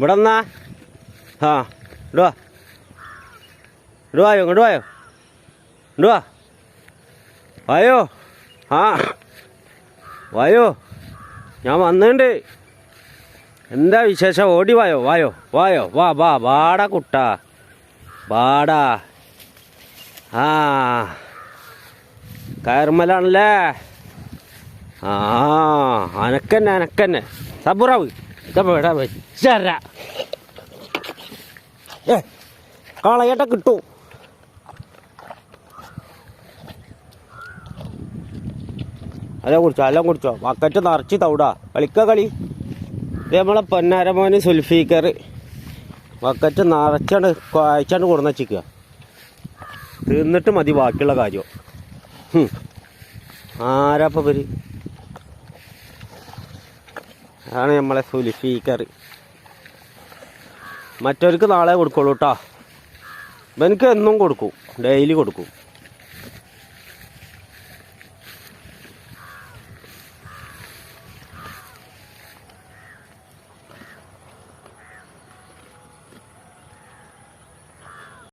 ഇവിടെ എന്നാ ആ ഇടുവാ. ഇടുവായോ ഇങ്ങോട്ട് വായോ ഇടുവാ. വായോ. ആ വായോ. ഞാൻ വന്നിട്ടുണ്ട് എന്താ വിശേഷം? ഓടി വായോ വായോ വായോ. വാ വാ വാടാ കുട്ടാ. വാടാ. ആ കയർമലാണല്ലേ? ആ അനക്കന്നെ അനക്കന്നെ. സബുറാവ്. ഇതാ വെച്ചര ഏ കളയട്ട കിട്ടൂ. എല്ലാം കുടിച്ചോ എല്ലാം കുടിച്ചോ. ബക്കറ്റ് നിറച്ച് തവിടാ. കളിക്ക കളി. ഇത് നമ്മളെ പൊന്നാരമോന് സുൽഫീക്കർ ബക്കറ്റ് നിറച്ചാണ്ട് കുഴച്ചാണ്ട് കൊടുന്ന വെച്ചിക്കുക തിന്നിട്ട് മതി ബാക്കിയുള്ള കാര്യം. ആരാപ്പ ഇവർ? അതാണ് നമ്മളെ സുൽഫീക്കർ മറ്റവർക്ക് നാളെ കൊടുക്കുള്ളൂ കേട്ടോ ഇവനക്ക് എന്നും കൊടുക്കും. ഡെയിലി കൊടുക്കും.